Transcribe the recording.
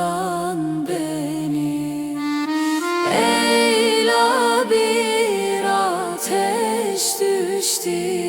can beni. Ey bir ateş düştü.